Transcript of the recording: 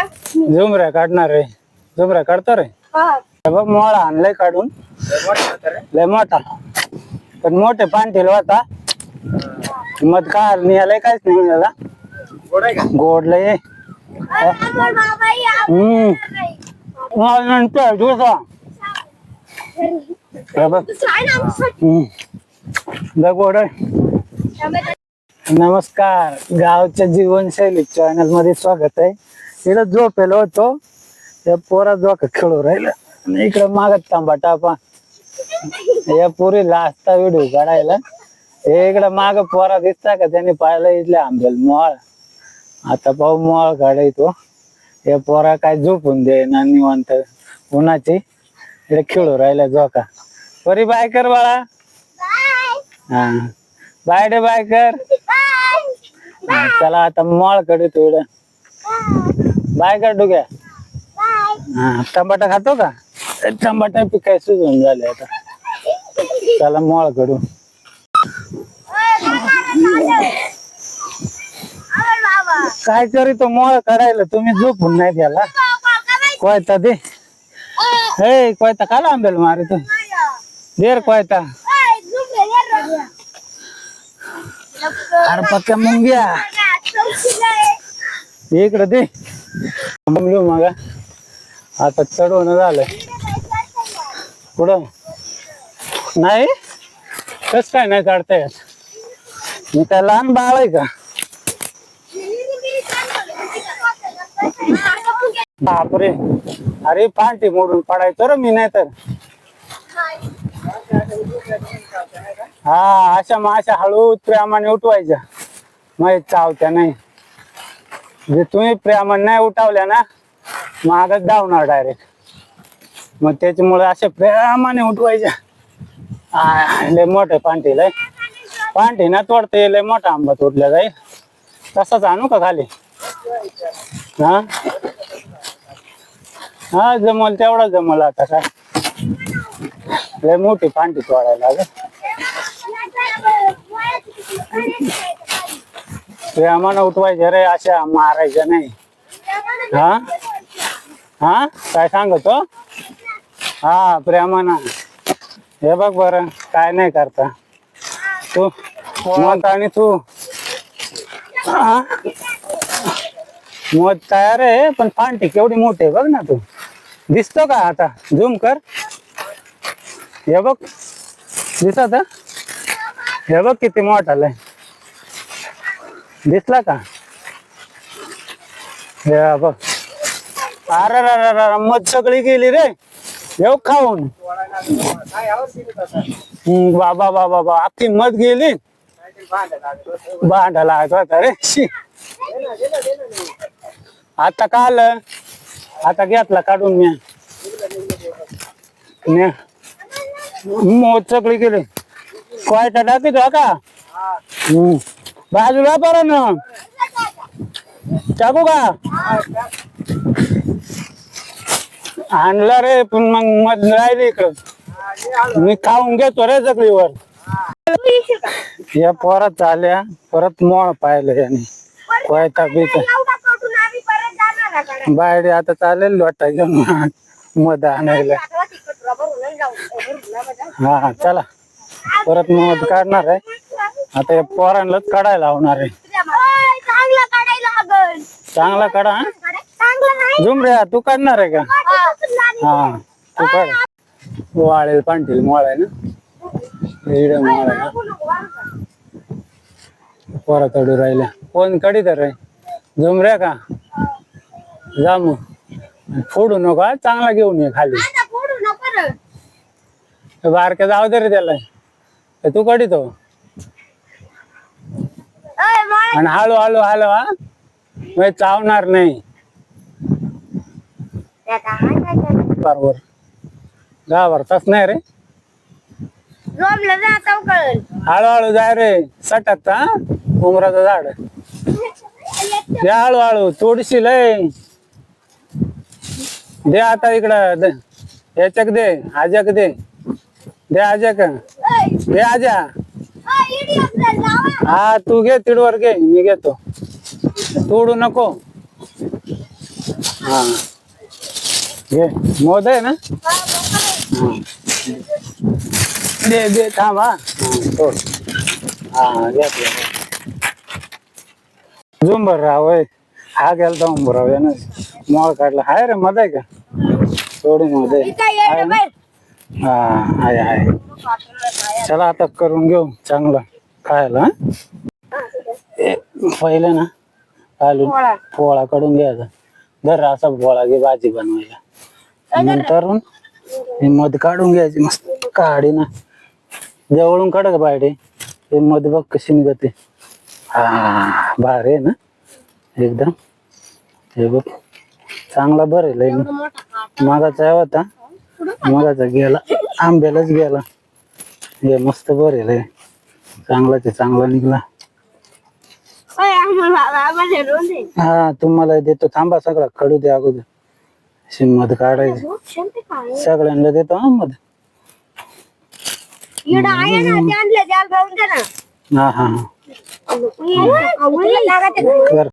का? झुमऱ्या काढणार रे झुमऱ्या काढतो रे. हा. हे बघ मोळा आणलाय काढून. लय मोठा पण मोठे पांठील होता. मध का निघालाय काहीच नाही त्याला गोड लय बाबा या हम्म. नंतर हे बघ. हम्म. लय गोड आहे. नमस्कार. गावच्या जीवनशैली चॅनलमध्ये स्वागत आहे. इकडं झोपेलो होतो. त्या पोरा जोक खेळू राहिलं आणि इकडं मागत तांबाटा पा या पुरी लास्टचा व्हिडिओ काढायला. हे इकडं माग पोरा दिसता का? त्याने पाहिलं इथले आंबेल मोळ. आता पाहू मोळ काढायचो हे पोरा काय झोपून दे ना निवांत. उन्हाची. इकडे खेळू राहिला जोका परी बाय कर बाळा. हा. बाय डे बाय कर. चला आता मॉळकडे थोडं बाय कर डुग्या हा टमाटा खातो का? टमाटा पिकायचं होऊन झाले आता. त्याला मोळ करू. काय करी तो मोळ करायला? तुम्ही झोपून नाही त्याला कोयता दे. हे कोयता काला आंबेल मारे तू? देर कोयता. अरे पक्क्या मुंग्या. इकडे दे. थांबलो मग. आता चढवणं झालं. पुढं नाही? कस काय नाही काढता येत मी काय लहान बाळ आहे का? बापरे. अरे पांटी मोडून पडायचो रे मी नाही तर हा अशा मग अशा हळू प्रेमाने उठवायच्या. मग चावत्या नाही. जे तुम्ही प्रेमाने नाही उठावल्या ना मागच धावणार डायरेक्ट मग त्याच्यामुळे असे प्रेमाने उठवायच्या. आ, लय मोठे पांढरी लय. पांठी ना तोडते लय मोठा आंबा तोडल्या जाईल तसाच आणू का खाली? हा? हा जमल तेवढा जमल आता काय. लय मोठी पांठी तोडायला लागेल. प्रेमानं उठवायचे रे अशा मारायच्या नाही. हा? हा? काय सांगतो? हा प्रेमाना. हे बघ बर काय नाही करता. तू मत आणि तू. मत तयार आहे पण पांठी केवढी मोठी आहे बघ ना तू. दिसतो का आता? झूम कर. हे बघ. दिसत हे बघ किती मोठा आलाय दिसला का? या बघ. अरे अरे मध सगळी गेली रे. येऊ खाऊन. बाबा बाबा बाबा अख्खी मध गेली. भांडा लागत होता रे. शी. आता का आलं? आता घेतला काढून मी. ने. मोद सगळी गेली. क्वायटा टाकी हो का? हम्म. बाजूला पर ना. टाकू का? आणला रे पण मग मध राहिली इकडं. मी खाऊन घेतो रे चकलीवर या परत आल्या परत मोळ पाहिलं याने. कोयता बीत बाहेर आता चालेल लोटा घेऊन मध आणायला. हा हा चला. परत मध काढणार आहे. आता या पोरांनाच काढायला लावणार आहे. चांगला काढायला लागल. चांगला काढा हा? चांगला नाही. झुम रे तू काढणार आहे का? हा. तू काढ. वाळेल पांठील मोळ आहे ना? इड मोळ आहे ना? पोरा राहिल्या. कोण कडी तर रे? झुम रे का? जा मग. फोडू नका चांगला घेऊन ये खाली. आता फोडू नको रे. बारक्या जाऊ दे रे त्याला. हे तू कढीतो अय, माय. आणि हळू हळू हळू हा? चावणार नाही. बरोबर. गावर तस नाही रे. झोपलं आता हळूहळू जाय रे. सटकत हा? उमराचं झाड. दे हळूहळू थोडीशी लय दे आता इकडं दे. याच्याक दे आजक दे. दे आजक दे आजा हा तू घे तिडवर घे मी घेतो. तोडू नको. हा. घे. मोद आहे ना? हा. दे दे. थांब हा. हा, सोड. हा घ्या घ्या. झुंबर राव. हा गेलता उंबराव यानं मोळ काढला. हाय रे मध आहे का? ये रे बाई. हा आहे आहे चला आता करून घेऊ चांगलं. खायला? हं? पहिले ना आलू पोळा. पोळा काढून घ्यायचा. दर असा पोळा घे भाजी बनवायला. नंतर हे मध काढून घ्यायची मस्त काढी ना. जवळून काढ बायडे ते मध बघ कशी निघते. हा भारी आहे ना एकदम. हे बघ चांगला भरेल आहे ना. मागाचा होता. मगाचा गेला आंब्यालाच गेला. हे मस्त भरेल आहे. चांगलाच आहे चांगला निघला. हा तुम्हाला देतो. थांबा सगळा कडू दे अगोदर. शिमत काढायची? सगळ्यांना देतो हा मध. ते हा हा हा. कर.